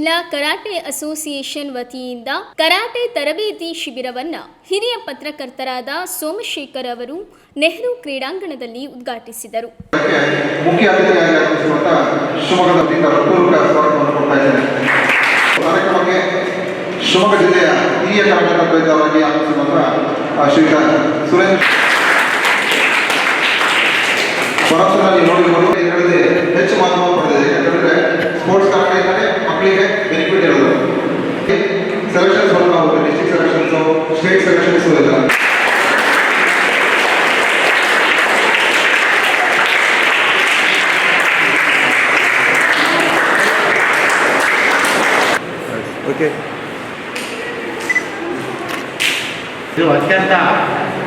ಜಿಲ್ಲಾ karate association ವತಿಯಿಂದ karate ತರಬೇತಿ ಶಿಬಿರವನ್ನ ಹಿರಿಯ ಪತ್ರಕರ್ತರಾದ ಸೋಮಶೇಖರ್ ಅವರು ನೆಹರು ಕ್ರೀಡಾಂಗಣದಲ್ಲಿ ಉದ್ಘಾಟಿಸಿದರು. ಮುಖ್ಯ ಸ್ವಾಗತವನ್ನು ಕೊಡ್ತಾ ಇದ್ದೇನೆ. ಓಕೆ ಇದು ಅತ್ಯಂತ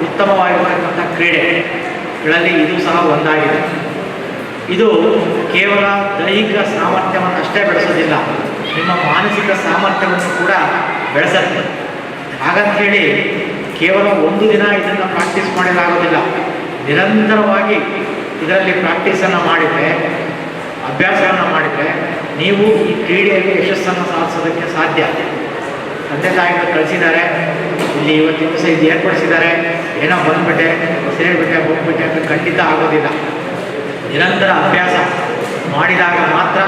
ಉತ್ತಮವಾಗಿರತಕ್ಕಂಥ ಕ್ರೀಡೆಗಳಲ್ಲಿ ಇದು ಸಹ ಒಂದಾಗಿದೆ. ಇದು ಕೇವಲ ದೈಹಿಕ ಸಾಮರ್ಥ್ಯವನ್ನು ಅಷ್ಟೇ ಬೆಳೆಸೋದಿಲ್ಲ, ನಿಮ್ಮ ಮಾನಸಿಕ ಸಾಮರ್ಥ್ಯವನ್ನು ಕೂಡ ಬೆಳೆಸುತ್ತೆ. ಹಾಗಂತೇಳಿ ಕೇವಲ ಒಂದು ದಿನ ಇದನ್ನು ಪ್ರಾಕ್ಟೀಸ್ ಮಾಡಲಾಗೋದಿಲ್ಲ ನಿರಂತರವಾಗಿ ಇದರಲ್ಲಿ ಪ್ರಾಕ್ಟೀಸನ್ನು ಮಾಡಿದರೆ, ಅಭ್ಯಾಸವನ್ನು ಮಾಡಿದರೆ ನೀವು ಈ ಕ್ರೀಡೆಯಲ್ಲಿ ಯಶಸ್ಸನ್ನು ಸಾಧಿಸೋದಕ್ಕೆ ಸಾಧ್ಯ. ತಂದೆ ತಾಯಿಗಳು ಕಳಿಸಿದ್ದಾರೆ. ಇಲ್ಲಿ ಇವತ್ತಿನ ದಿವಸ ಇದು ಏರ್ಪಡಿಸಿದ್ದಾರೆ. ಏನೋ ಬಂದ್ಬಿಟ್ಟೆ ಸೇರಿಬಿಟ್ಟೆ ಹೋಗ್ಬಿಟ್ಟೆ ಅಂತ ಖಂಡಿತ ಆಗೋದಿಲ್ಲ. ನಿರಂತರ ಅಭ್ಯಾಸ ಮಾಡಿದಾಗ ಮಾತ್ರ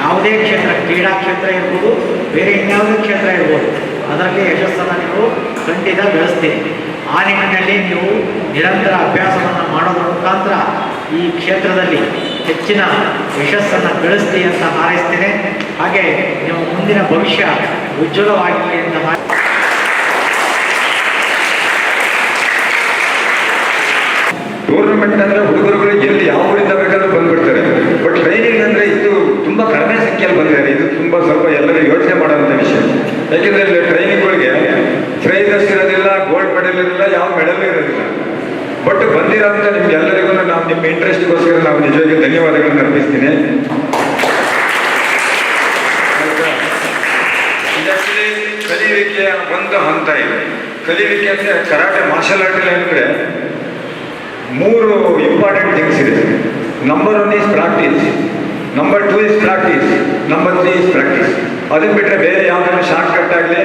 ಯಾವುದೇ ಕ್ಷೇತ್ರ, ಕ್ರೀಡಾ ಕ್ಷೇತ್ರ ಇರ್ಬೋದು, ಬೇರೆ ಇನ್ಯಾವುದೇ ಕ್ಷೇತ್ರ ಇರ್ಬೋದು, ಅದರಲ್ಲಿ ಯಶಸ್ಸನ್ನು ನೀವು ಖಂಡಿತ ಬೆಳೆಸ್ತೀರಿ ಆ ನಿಟ್ಟಿನಲ್ಲಿ ನೀವು ನಿರಂತರ ಅಭ್ಯಾಸವನ್ನು ಮಾಡೋದ್ರ ಮುಖಾಂತರ ಈ ಕ್ಷೇತ್ರದಲ್ಲಿ ಹೆಚ್ಚಿನ ಯಶಸ್ಸನ್ನು ಗಳಿಸ್ತಿ ಅಂತ ಹಾರೈಸ್ತೇನೆ. ಹಾಗೆ ನಿಮ್ಮ ಮುಂದಿನ ಭವಿಷ್ಯ ಉಜ್ವಲವಾಗಲಿ ಅಂತ ಟೂರ್ನಮೆಂಟ್ ಅಂದ್ರೆ ಹುಡುಗರುಗಳು ಎಲ್ಲಿ ಯಾವ ಊರಿಂದ ಬೇಕಾದ್ರೂ ಬಂದ್ಬಿಡ್ತಾರೆ. ಬಟ್ ಟ್ರೈನಿಂಗ್ ಅಂದ್ರೆ ಇದು ತುಂಬಾ ಕಡಿಮೆ ಸಂಖ್ಯೆಯಲ್ಲಿ ಬಂದಿದ್ದಾರೆ ಇದು ತುಂಬಾ ಸ್ವಲ್ಪ ಎಲ್ಲರೂ ಯೋಚನೆ ಮಾಡುವಂತ ವಿಷಯ. ಯಾಕೆಂದ್ರೆ ಟ್ರೈನಿಂಗ್ಗಳಿಗೆ ಪ್ರೈಸಸ್ ಇರೋದಿಲ್ಲ ಗೋಲ್ಡ್ ಮೆಡಲ್ ಇರೋದಿಲ್ಲ, ಯಾವ ಮೆಡಲ್ ಇರೋದಿಲ್ಲ. ಬಟ್ ಬಂದಿರೋಂಥ ನಿಮ್ಗೆಲ್ಲರಿಗೂ ನಾವು ನಿಮ್ಮ ಇಂಟ್ರೆಸ್ಟ್ಗೋಸ್ಕರ ನಾವು ನಿಜವಾಗಿ ಧನ್ಯವಾದಗಳನ್ನ ಅರ್ಪಿಸ್ತೀನಿ. ಕಲಿಯುವಿಕೆಯ ಒಂದು ಹಂತ ಇದೆ. ಕಲಿಯುವಿಕೆ ಅಂದ್ರೆ ಕರಾಟೆ ಮಾರ್ಷಲ್ ಆರ್ಟ್ ಅಂದ್ರೆ ಮೂರು ಇಂಪಾರ್ಟೆಂಟ್ ಥಿಂಗ್ಸ್ ಇದೆ. Number one is practice number two is practice number three is practice ಅದನ್ನು ಬಿಟ್ಟರೆ ಬೇರೆ ಯಾವುದಾದ್ರು ಶಾರ್ಟ್ ಕಟ್ ಆಗಲಿ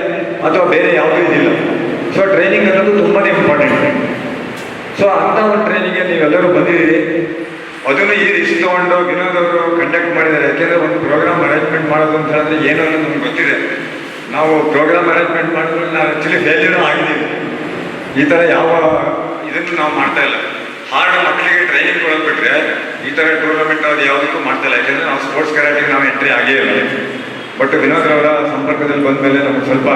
ಅಥವಾ ಬೇರೆ ಯಾವುದೂ ಇದಿಲ್ಲ. ಸೊ ಟ್ರೈನಿಂಗ್ ಅನ್ನೋದು ತುಂಬಾ ಇಂಪಾರ್ಟೆಂಟ್ ಸೊ ಅಂತ ಒಂದು ಟ್ರೈನಿಂಗ್ ನೀವೆಲ್ಲರೂ ಬಂದಿದ್ದೀರಿ. ಅದನ್ನು ಈ ರೀತಿ ತಗೊಂಡು ವಿನೋದ್ ಅವರು ಕಂಡಕ್ಟ್ ಮಾಡಿದ್ದಾರೆ. ಯಾಕೆಂದ್ರೆ ಒಂದು ಪ್ರೋಗ್ರಾಮ್ ಅರೇಂಜ್ಮೆಂಟ್ ಮಾಡೋದು ಅಂತ ಹೇಳಿದ್ರೆ ಏನು ಅನ್ನೋದು ನಮ್ಗೆ ಗೊತ್ತಿದೆ. ನಾವು ಪ್ರೋಗ್ರಾಮ್ ಅರೇಂಜ್ಮೆಂಟ್ ಮಾಡಿದ್ರೆ ನಾವು ಆ್ಯಕ್ಚುಲಿ ಫೇಲ್ಯೂರ್ ಆಗಿದ್ದೀವಿ. ಈ ಥರ ಯಾವ ಇದನ್ನು ನಾವು ಮಾಡ್ತಾ ಇಲ್ಲ. ಹಾರ್ಡ್ ಮಕ್ಕಳಿಗೆ ಟ್ರೈನಿಂಗ್ ಕೊಡೋದು ಬಿಟ್ಟರೆ ಈ ಥರ ಟೂರ್ನಮೆಂಟ್ ಅದು ಯಾವುದಕ್ಕೂ ಮಾಡ್ತಾ ಇಲ್ಲ. ಯಾಕೆಂದರೆ ನಾವು ಸ್ಪೋರ್ಟ್ಸ್ ಕರಾಟಿಗೆ ನಾವು ಎಂಟ್ರಿ ಆಗೇ ಇಲ್ಲ. ಬಟ್ ವಿನೋದ್ ಅವರ ಸಂಪರ್ಕದಲ್ಲಿ ಬಂದ ಮೇಲೆ ನಮಗೆ ಸ್ವಲ್ಪ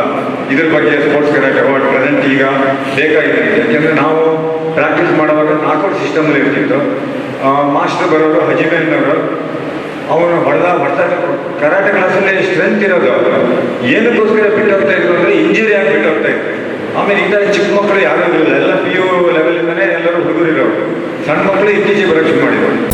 ಇದ್ರ ಬಗ್ಗೆ ಸ್ಪೋರ್ಟ್ಸ್ ಕರಾಟೆ ಅವಾರ್ಡ್ ಪ್ರೆಸೆಂಟ್ ಈಗ ಬೇಕಾಗಿದೆ ಯಾಕೆಂದರೆ ನಾವು ಪ್ರಾಕ್ಟೀಸ್ ಮಾಡುವಾಗ ನಾಕೌಟ್ ಸಿಸ್ಟಮಲ್ಲಿ ಇರ್ತಿತ್ತು. ಮಾಸ್ಟರ್ ಬರೋರು ಹಜಿಮೇನ್ ಅವರು ಅವನು ಹೊಡೆದ ಹೊಡೆದ ಕರಾಟೆ ಕ್ಲಾಸಲ್ಲಿ ಸ್ಟ್ರೆಂತ್ ಇರೋದು ಏನಕ್ಕೋಸ್ಕರ ಬಿಟ್ಟು ಹೋಗ್ತಾ ಇದ್ರು ಅಂದರೆ ಇಂಜುರಿ ಆಗಿ ಬಿಟ್ಟು ಹೋಗ್ತಾ ಇದ್ರು. ಆಮೇಲೆ ಇಂಥ ಚಿಕ್ಕ ಮಕ್ಕಳು ಯಾರೂ ಇರಲಿಲ್ಲ. ಎಲ್ಲ ಪಿ ಯು ಲೆವೆಲಿಂದನೇ ಎಲ್ಲರೂ ಹುಡುಗರು ಇರೋರು ಸಣ್ಣ ಮಕ್ಕಳು ಇತ್ತೀಚೆಗೆ ಬರೋಕ್ಕೆ ಮಾಡಿದ್ರು.